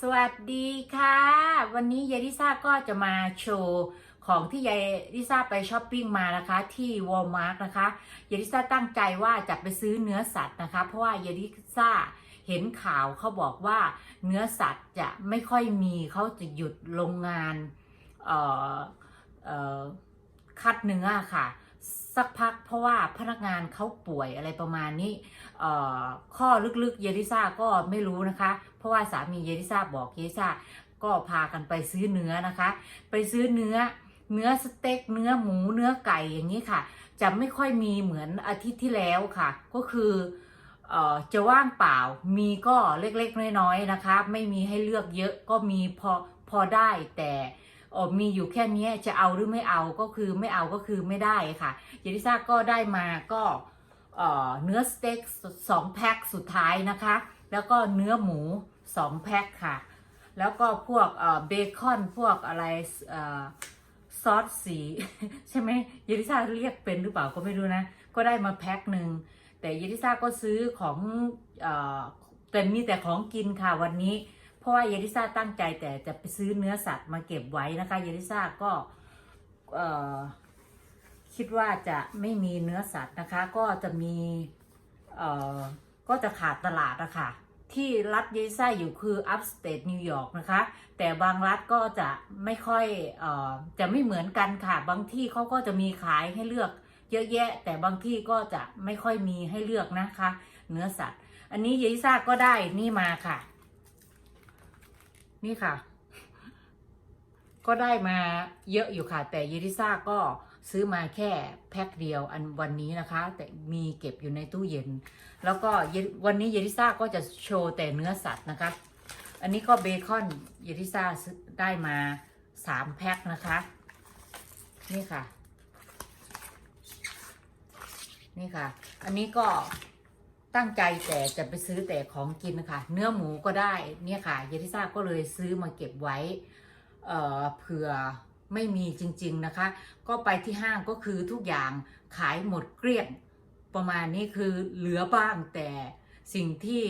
สวัสดีค่ะ วันนี้ยายลิซ่าก็จะมาโชว์ของที่ยายลิซ่าไปช้อปปิ้งมานะคะที่วอลมาร์กนะคะยายลิซ่าตั้งใจว่าจะไปซื้อเนื้อสัตว์นะคะ เพราะว่ายายลิซ่าเห็นข่าวเขาบอกว่าเนื้อสัตว์จะไม่ค่อยมีเขาจะหยุดโรงงานเอ่อเอ่อคัดเนื้อค่ะ สักพักเพราะว่าพนักงานเขาป่วยอะไรประมาณนี้ข้อลึกๆ เยลิซ่าก็ไม่รู้นะคะ เพราะว่าสามีเยลิซ่าบอกเยลิซ่าก็พากันไปซื้อเนื้อนะคะ ไปซื้อเนื้อเนื้อสเต็กเนื้อหมูเนื้อไก่อย่างนี้ค่ะ จะไม่ค่อยมีเหมือนอาทิตย์ที่แล้วค่ะ ก็คืออจะว่างเปล่ามีก็เล็กๆน้อยๆนะคะ ไม่มีให้เลือกเยอะก็มีพอพอได้แต่ มีอยู่แค่นี้จะเอาหรือไม่เอาก็คือไม่เอาก็คือไม่ได้ค่ะเยลิซ่าก็ได้มาก็เนื้อสเต็กสองแพ็คสุดท้ายนะคะ แล้วก็เนื้อหมูสองแพ็คค่ะ แล้วก็พวกเบคอนพวกอะไรอซอสสี ใช่ไหมเยลิซ่าเรียกเป็นหรือเปล่าก็ไม่รู้นะ ก็ได้มาแพ็คหนึ่งแต่เยลิซ่าก็ซื้อของอแต่มีแต่ของกินค่ะวันนี้ ราะว่าเยลิซ่าตั้งใจแต่จะไปซื้อเนื้อสัตว์มาเก็บไว้นะคะเยลิซ่าก็คิดว่าจะไม่มีเนื้อสัตว์นะคะ ก็จะมีก็จะขาดตลาดนะคะที่รัฐเยลิซ่าอยู่คือ upstate New York นะคะ แต่บางรัฐก็จะไม่ค่อยออจะไม่เหมือนกันค่ะ บางที่เขาก็จะมีขายให้เลือกเยอะแยะ แต่บางที่ก็จะไม่ค่อยมีให้เลือกนะคะ เนื้อสัตว์ อันนี้เยลิซ่าก็ได้นี่มาค่ะ นี่ค่ะ ก็ได้มาเยอะอยู่ค่ะ แต่เยลิซ่าก็ซื้อมาแค่แพ็คเดียวอันวันนี้นะคะ แต่มีเก็บอยู่ในตู้เย็น แล้วก็วันนี้เยลิซ่าก็จะโชว์แต่เนื้อสัตว์นะคะ อันนี้ก็เบคอนเยลิซ่าได้มาสามแพ็คนะคะ นี่ค่ะ นี่ค่ะ อันนี้ก็ ตั้งใจแต่จะไปซื้อแต่ของกินค่ะ เนื้อหมูก็ได้เนี่ยค่ะเยทิซ่าก็เลยซื้อมาเก็บไว้เอ่อเผื่อไม่มีจริง ๆนะคะ ก็ไปที่ห้างก็คือทุกอย่างขายหมดเกลี้ยงประมาณนี้คือเหลือบ้างแต่สิ่งที่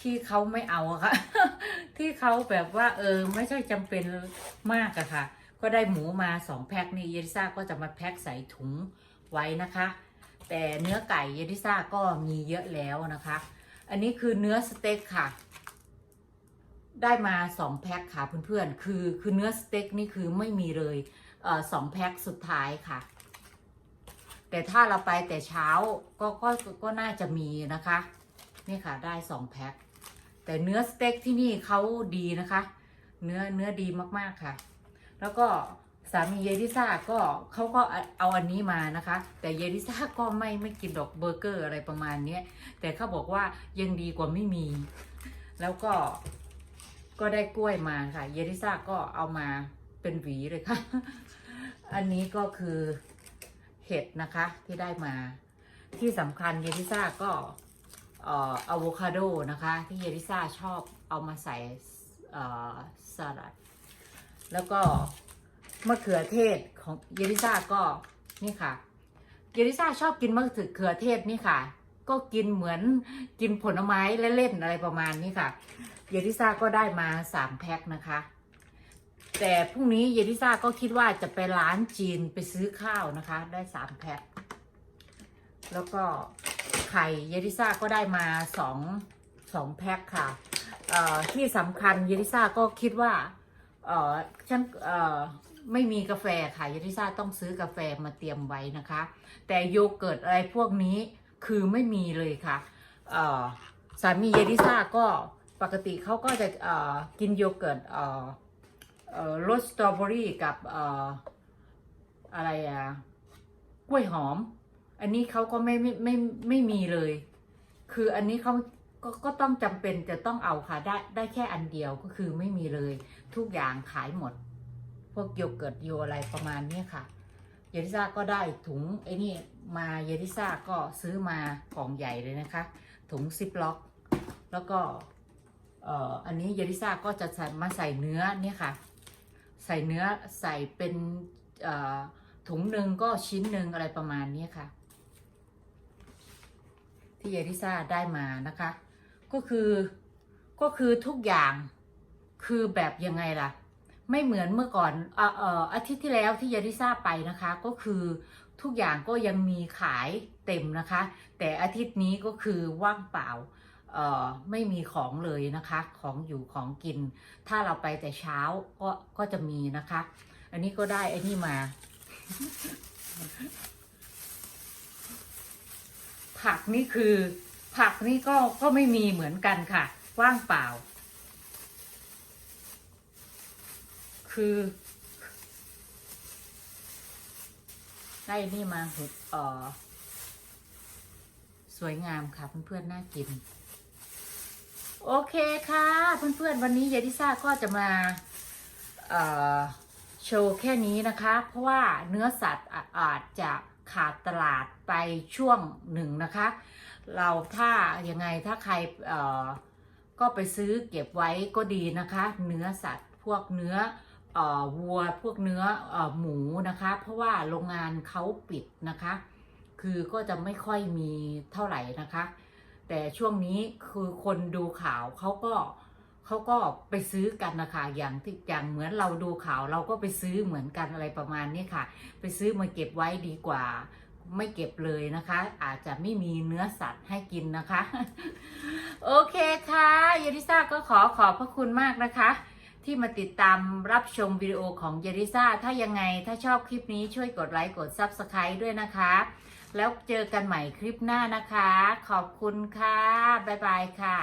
ที่เขาไม่เอาค่ะ ที่เขาแบบว่า เออ ไม่ใช่จำเป็นมากอะค่ะ ก็ได้หมูมาสองแพ็คนี่เยลิซ่าก็จะมาแพ็คใส่ถุงไว้นะคะ แต่เนื้อไก่เยลิซ่าก็มีเยอะแล้วนะคะ อันนี้คือเนื้อสเต็กค่ะ ได้มาสองแพ็คค่ะเพื่อนๆ คือคือเนื้อสเต็กนี่คือไม่มีเลยเออสองแพ็คสุดท้ายค่ะ แต่ถ้าเราไปแต่เช้าก็ก็ก็น่าจะมีนะคะ นี่ค่ะได้สองแพ็คแต่เนื้อสเต็กที่นี่เขาดีนะคะ เนื้อเนื้อดีมากๆค่ะ แล้วก็ สามีเยลิซ่าก็เขาก็เอาอันนี้มานะคะ แต่เยลิซ่าก็ไม่ไม่กินดอกเบอร์เกอร์อะไรประมาณนี้แต่เขาบอกว่ายังดีกว่าไม่มี แล้วก็ก็ได้กล้วยมาค่ะ เยลิซ่าก็เอามาเป็นหวีเลยค่ะ อันนี้ก็คือเห็ดนะคะที่ได้มา ที่สำคัญเยลิซ่าก็เอ่ออะโวคาโดนะคะ ที่เยลิซ่าชอบเอามาใส่เอ่อสลัด แล้วก็ มะเขือเทศของเยลิซ่าก็นี่ค่ะ เยลิซ่าชอบกินมะเขือเทศนี่ค่ะ ก็กินเหมือนกินผลไม้เล่นๆอะไรประมาณนี้ค่ะ เยลิซ่าก็ได้มาสามแพ็คนะคะ แต่พรุ่งนี้เยลิซ่าก็คิดว่าจะไปร้านจีนไปซื้อข้าวนะคะ ได้สามแพ็คแล้วก็ไข่เยลิซ่าก็ได้มาสองสองแพ็คค่ะที่สำคัญเยลิซ่าก็คิดว่า เออฉันเออ ไม่มีกาแฟค่ะยาทิซ่าต้องซื้อกาแฟมาเตรียมไว้นะคะ แต่โยเกิร์ตอะไรพวกนี้คือไม่มีเลยค่ะสามีเยลิซ่าก็ปกติเขาก็จะกินโยเกิร์ตรสสตรอเบอรี่กับออะไรอะกล้วยหอม อันนี้เขาก็ไม่ไม่ไม่ไม่มีเลย คืออันนี้เขาก็ก็ต้องจำเป็นจะต้องเอาค่ะได้ได้แค่อันเดียวก็คือไม่มีเลย ทุกอย่างขายหมด วกโยเกิร์ตโยอะไรประมาณนี้ค่ะ เยลิซ่าก็ได้ถุงไอ้นี่มาเยลิซ่าก็ซื้อมากล่องใหญ่เลยนะคะ ถุงซิปล็อก แล้วก็เอ่ออันนี้เยลิซ่าก็จะใส่มาใส่เนื้อเนี่ยค่ะ ใส่เนื้อใส่เป็นเอ่อถุงหนึ่งก็ชิ้นหนึ่งอะไรประมาณนี้ค่ะ ที่เยลิซ่าได้มานะคะ ก็คือก็คือทุกอย่างคือแบบยังไงล่ะ ไม่เหมือนเมื่อก่อนอ่ออ่ออาทิตย์ที่แล้วที่ยาริซ่าไปนะคะ ก็คือทุกอย่างก็ยังมีขายเต็มนะคะ แต่อาทิตย์นี้ก็คือว่างเปล่าเอ่อไม่มีของเลยนะคะ ของอยู่ของกิน ถ้าเราไปแต่เช้าก็ก็จะมีนะคะ อันนี้ก็ได้อันนี้มา ผักนี่คือ ผักนี่ก็ก็ไม่มีเหมือนกันค่ะ ว่างเปล่า คือได้นี่มาเห็ดอ่อ สวยงามค่ะเพื่อนๆน่ากิน โอเคค่ะ เพื่อนๆวันนี้ยาดิซ่าก็จะมาเอ่อโชว์แค่นี้นะคะ เพราะว่าเนื้อสัตว์อาจจะขาดตลาดไปช่วงหนึ่งนะคะ เราถ้ายังไงถ้าใครเอ่อก็ไปซื้อเก็บไว้ก็ดีนะคะ เนื้อสัตว์พวกเนื้อ วัวพวกเนื้อเอ่อหมูนะคะ เพราะว่าโรงงานเขาปิดนะคะ คือก็จะไม่ค่อยมีเท่าไหร่นะคะ แต่ช่วงนี้คือคนดูข่าวเขาก็เขาก็ไปซื้อกันนะคะอย่างที่อย่างเหมือนเราดูข่าว เราก็ไปซื้อเหมือนกันอะไรประมาณนี้ค่ะ ไปซื้อมาเก็บไว้ดีกว่าไม่เก็บเลยนะคะ อาจจะไม่มีเนื้อสัตว์ให้กินนะคะ โอเคค่ะยาริซ่าก็ขอขอบพระคุณมากนะคะ ที่มาติดตามรับชมวิดีโอของเยริซ่า ถ้ายังไงถ้าชอบคลิปนี้ช่วยกดไลค์กด Subscribe ด้วยนะคะ แล้วเจอกันใหม่คลิปหน้านะคะ ขอบคุณค่ะ บ๊ายบายค่ะ